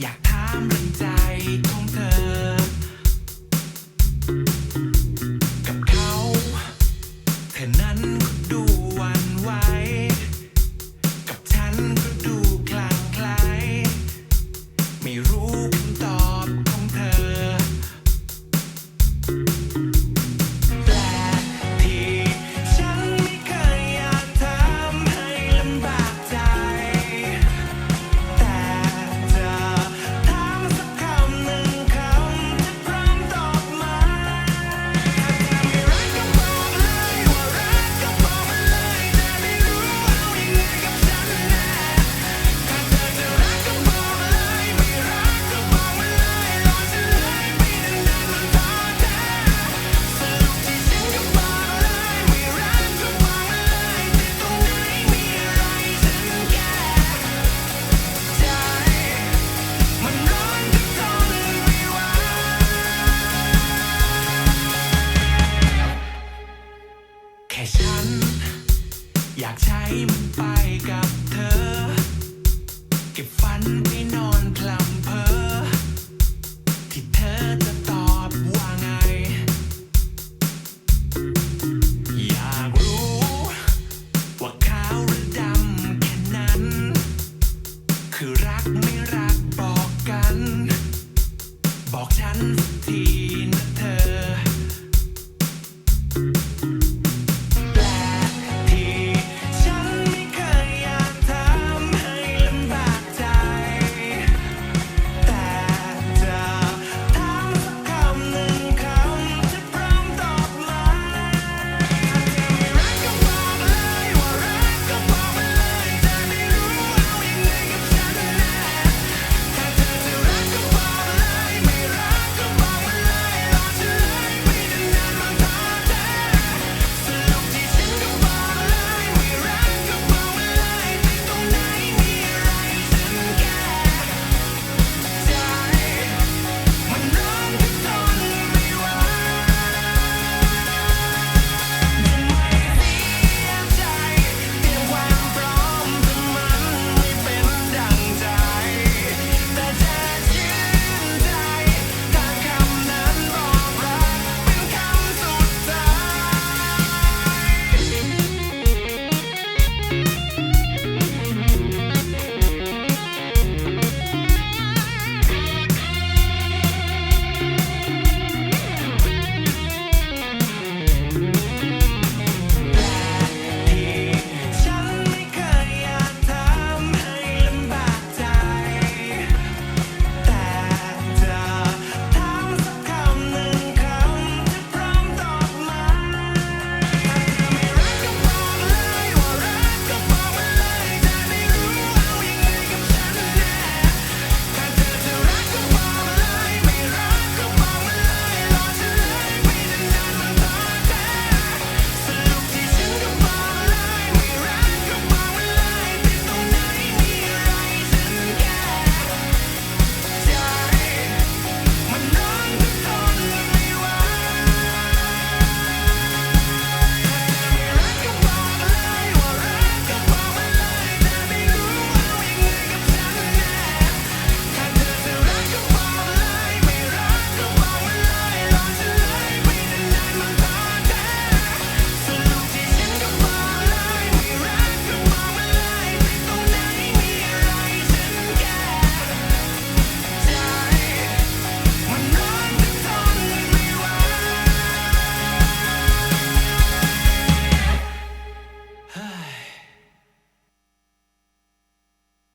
อยากถามรังใจของเธอ แค่ฉัน อยากใช้มันไปกับเธอ เก็บฝันไปนอนพลัมเพอ ที่เธอจะตอบว่าไง อยากรู้ ว่าขาวหรือดำแค่นั้น คือรักไม่รักบอกกัน บอกฉันทีนะ